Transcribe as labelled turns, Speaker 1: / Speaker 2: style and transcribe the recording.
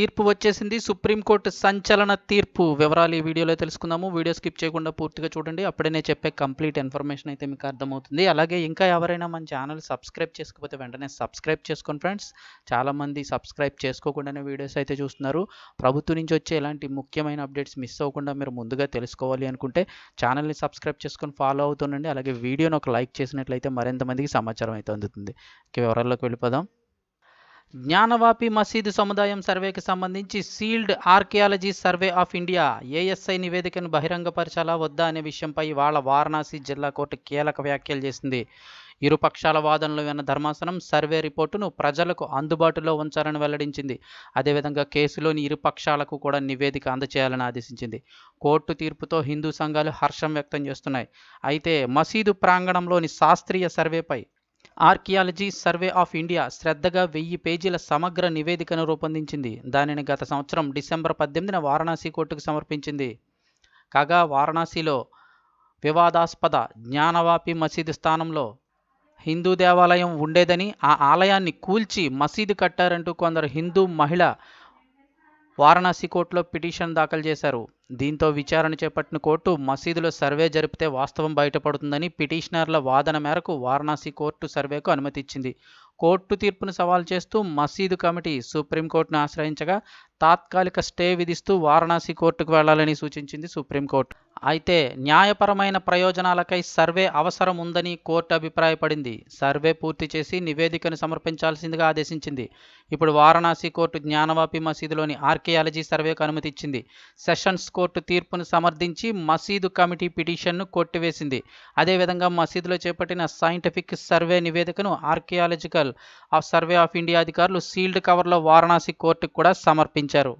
Speaker 1: తీర్పు వచ్చేసింది. సుప్రీంకోర్టు సంచలన తీర్పు. వివరాలు ఈ వీడియోలో తెలుసుకుందాము. వీడియో స్కిప్ చేయకుండా పూర్తిగా చూడండి. అప్పుడే నేను చెప్పే కంప్లీట్ ఇన్ఫర్మేషన్ అయితే మీకు అర్థమవుతుంది. అలాగే ఇంకా ఎవరైనా మన ఛానల్ సబ్స్క్రైబ్ చేసుకోకపోతే వెంటనే సబ్స్క్రైబ్ చేసుకోండి ఫ్రెండ్స్. చాలామంది సబ్స్క్రైబ్ చేసుకోకుండానే వీడియోస్ అయితే చూస్తున్నారు. ప్రభుత్వం నుంచి వచ్చే ఇలాంటి ముఖ్యమైన అప్డేట్స్ మిస్ అవ్వకుండా మీరు ముందుగా తెలుసుకోవాలి అనుకుంటే ఛానల్ని సబ్స్క్రైబ్ చేసుకొని ఫాలో అవుతుండండి అలాగే వీడియోని ఒక లైక్ చేసినట్లయితే మరింత మందికి సమాచారం అయితే అందుతుంది. ఇక వివరాల్లోకి వెళ్ళిపోదాం. జ్ఞానవాపి మసీదు సముదాయం సర్వేకి సంబంధించి sealed archaeology survey of India ASI నివేదికను బహిరంగపరచాలా వద్దా అనే విషయంపై ఇవాళ వారణాసి జిల్లా కోర్టు కీలక వ్యాఖ్యలు చేసింది. ఇరు పక్షాల వాదనలు విన్న ధర్మాసనం సర్వే రిపోర్టును ప్రజలకు అందుబాటులో ఉంచాలని వెల్లడించింది. అదేవిధంగా కేసులోని ఇరు పక్షాలకు కూడా నివేదిక అందచేయాలని ఆదేశించింది. కోర్టు తీర్పుతో హిందూ సంఘాలు హర్షం వ్యక్తం చేస్తున్నాయి. అయితే మసీదు ప్రాంగణంలోని శాస్త్రీయ సర్వేపై ఆర్కియాలజీ సర్వే ఆఫ్ ఇండియా శ్రద్ధగా వెయ్యి పేజీల సమగ్ర నివేదికను రూపొందించింది. దానిని గత సంవత్సరం డిసెంబర్ పద్దెనిమిదిన వారణాసి కోర్టుకు సమర్పించింది. కాగా వారణాసిలో వివాదాస్పద జ్ఞానవాపి మసీదు స్థానంలో హిందూ దేవాలయం ఉండేదని ఆ ఆలయాన్ని కూల్చి మసీదు కట్టారంటూ కొందరు హిందూ మహిళ వారణాసి కోర్టులో పిటిషన్ దాఖలు చేశారు. దీంతో విచారణ చేపట్టిన కోర్టు మసీదులో సర్వే జరిపితే వాస్తవం బయటపడుతుందని పిటిషనర్ల వాదన మేరకు వారణాసి కోర్టు సర్వేకు అనుమతిచ్చింది. కోర్టు తీర్పును సవాల్ చేస్తూ మసీదు కమిటీ సుప్రీంకోర్టును ఆశ్రయించగా తాత్కాలిక స్టే విధిస్తూ వారణాసి కోర్టుకు వెళ్ళాలని సూచించింది సుప్రీంకోర్టు. అయితే న్యాయపరమైన ప్రయోజనాలకై సర్వే అవసరం ఉందని కోర్టు అభిప్రాయపడింది. సర్వే పూర్తి చేసి నివేదికను సమర్పించాల్సిందిగా ఆదేశించింది. ఇప్పుడు వారణాసి కోర్టు జ్ఞానవాపి మసీదులోని ఆర్కియాలజీ సర్వేకు అనుమతి ఇచ్చింది. సెషన్స్ కోర్టు తీర్పును సమర్థించి మసీదు కమిటీ పిటిషన్ను కొట్టివేసింది. అదేవిధంగా మసీదులో చేపట్టిన సైంటిఫిక్ సర్వే నివేదికను archaeological of survey of India అధికారులు సీల్డ్ కవర్లో వారణాసి కోర్టుకు కూడా సమర్పించారు. ఉంచారు